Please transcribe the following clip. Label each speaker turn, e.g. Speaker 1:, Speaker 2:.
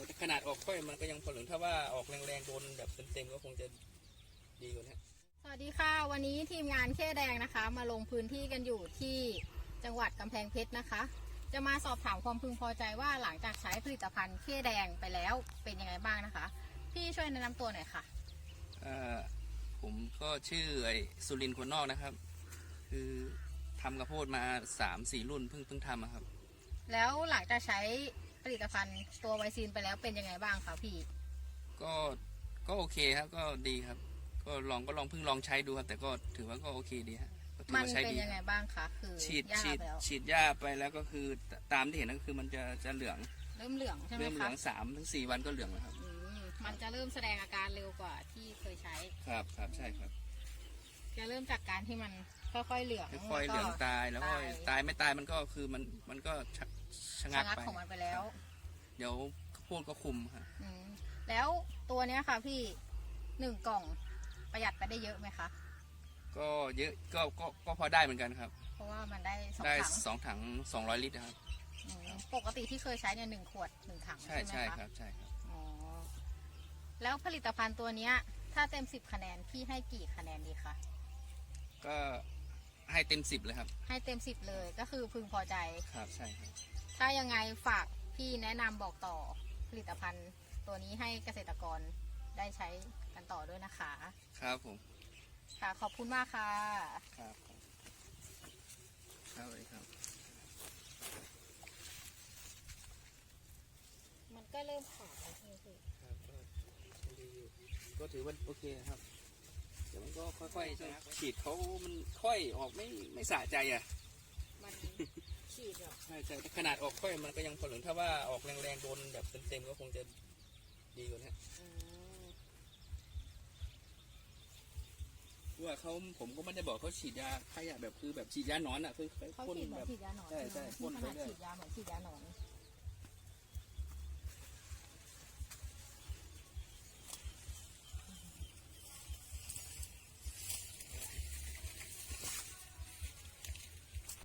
Speaker 1: ช่แต่ขนาดออกค่อยมันก็ยังพอเหลืองถ้าว่าออกแรงๆโดนแบบเต็มๆก็คงจะดีกว่านี้
Speaker 2: สวัสดีค่ะวันนี้ทีมงานเคแดงนะคะ มาลงพื้นที่กันอยู่ที่จังหวัดกำแพงเพชรนะคะ จะมาสอบถามความพึงพอใจว่าหลังจากใช้ผลิตภัณฑ์เคแดงไปแล้วเป็นยังไงบ้างนะคะ พี่ช่วยแนะนำตัวหน่อยค่ะ
Speaker 1: เอ่อผมก็ชื่อไอ้สุรินทร์คนนอกนะครับ คือทำกระโพดมาสามสี่รุ่นเพิ่งเพิ่งทำอะครับ
Speaker 2: แล้วหลังจากใช้ ผลิตภัณฑ์ตัวไวซีนไปแล้วเป็นยังไงบ้างคะพี่
Speaker 1: ก็ก็โอเคครับก็ดีครับ ก็ลองก็ลองเพิ่งลองใช้ดูครับ แต่ก็ถือว่าก็โอเคดีฮะก็ถือ
Speaker 2: มัน
Speaker 1: ว่าใช้
Speaker 2: เป็น
Speaker 1: ดี
Speaker 2: ยังไงบ้างคะคือ
Speaker 1: ฉีด
Speaker 2: หญ้า
Speaker 1: ฉีด
Speaker 2: ไปแล้ว
Speaker 1: ฉีดหญ้าไปแล้วก็คือตตามที่เห็นก็คือมันจะจะเหลือง
Speaker 2: เริ่มเหลืองใช่ไหม
Speaker 1: เริ่มเหลื
Speaker 2: คะ
Speaker 1: องสามถึงสี่วันก็เหลืองแล้วครับ
Speaker 2: อืมมันจะเริ่มแสดงอาการเร็วกว่าที่เคยใช้
Speaker 1: ครับครับใช่ครับ
Speaker 2: จะเริ่มจากการที่มันค่อยๆเหลือง
Speaker 1: ค่อยๆเหลืองตายแล้วก็
Speaker 2: ตาย
Speaker 1: ตายไม่ตายมันก็คือมันมันก็ ชะชะ
Speaker 2: ชะ
Speaker 1: งัก
Speaker 2: งัก
Speaker 1: ไป
Speaker 2: ของมันไปแล้ว
Speaker 1: เดี๋ยวข้าวโพดก็คุมครับ
Speaker 2: อืมแล้วตัวเนี้ยค่ะพี่หนึ่งกล่องประหยัดไปได้เยอะไหมคะ
Speaker 1: ก็เยอะก็ก็ก็พอได้เหมือนกันครับ
Speaker 2: เพราะว่ามันได้สอง
Speaker 1: ได้
Speaker 2: ถัง
Speaker 1: สองถังสองร้อยลิตรนะครับ
Speaker 2: อืมปกติที่เคยใช้เนี่ยหนึ่งขวดหนึ่งถัง
Speaker 1: ใช่
Speaker 2: ใช่ไหม
Speaker 1: ใช่
Speaker 2: คะ
Speaker 1: ครับใช่ครับ
Speaker 2: อ๋อ แล้วผลิตภัณฑ์ตัวเนี้ย ถ้าเต็มสิบคะแนน พี่ให้กี่คะแนนดีคะ
Speaker 1: ก็ให้เต็มสิบเลยครับ
Speaker 2: ให้เต็มสิบเลยก็คือพึงพอใจ
Speaker 1: ครับใช่ครับ
Speaker 2: ถ้ายังไงฝากพี่แนะนำบอกต่อผลิตภัณฑ์ตัวนี้ให้เกษตรกรได้ใช้กันต่อด้วยนะคะ
Speaker 1: ครับผม
Speaker 2: ค่ะ ขอบคุณมากค่ะ
Speaker 1: ครับครับครับสวัสดีครับ
Speaker 2: มันก็เริ่มขาดแล้วใช่ไหมพี่
Speaker 1: ครับก็ดีอยู่ก็ถือว่าโอเคครับแต่มันก็ค่อยๆฉีดเขามันค่อยออกไม่ไม่สะใจอะ
Speaker 2: มัน ฉีดแบบ
Speaker 1: ใช่ใช่แต่ขนาดออกค่อยมันก็ยังพอเหลืองถ้าว่าออกแรงๆโดนแบบเต็มๆก็คงจะดีกว่านี้
Speaker 2: อืม
Speaker 1: ว่าเขาผมก็ไม่ได้บอกเขาฉีดยาฆ่าหยาแบบคือแบบฉีดยาหนอนอะคือ
Speaker 2: เขา
Speaker 1: พ่น
Speaker 2: ฉีดเหมือ
Speaker 1: แบ
Speaker 2: น
Speaker 1: บ
Speaker 2: ฉีดยาหนอน
Speaker 1: ใช่ใช่
Speaker 2: ไหม
Speaker 1: พ่น
Speaker 2: นี่
Speaker 1: ไป
Speaker 2: ขนาด
Speaker 1: เรื่อย
Speaker 2: ฉีดยาเหมือนฉีดยาหนอน